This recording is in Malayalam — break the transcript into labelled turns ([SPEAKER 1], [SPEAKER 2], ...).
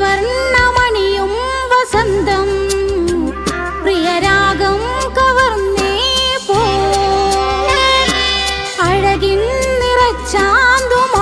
[SPEAKER 1] വർണമണിയും വസന്തം. പ്രിയരാഗം കവർന്നേ പോ. അഴകിൻ നിറച്ചാന്തുമാ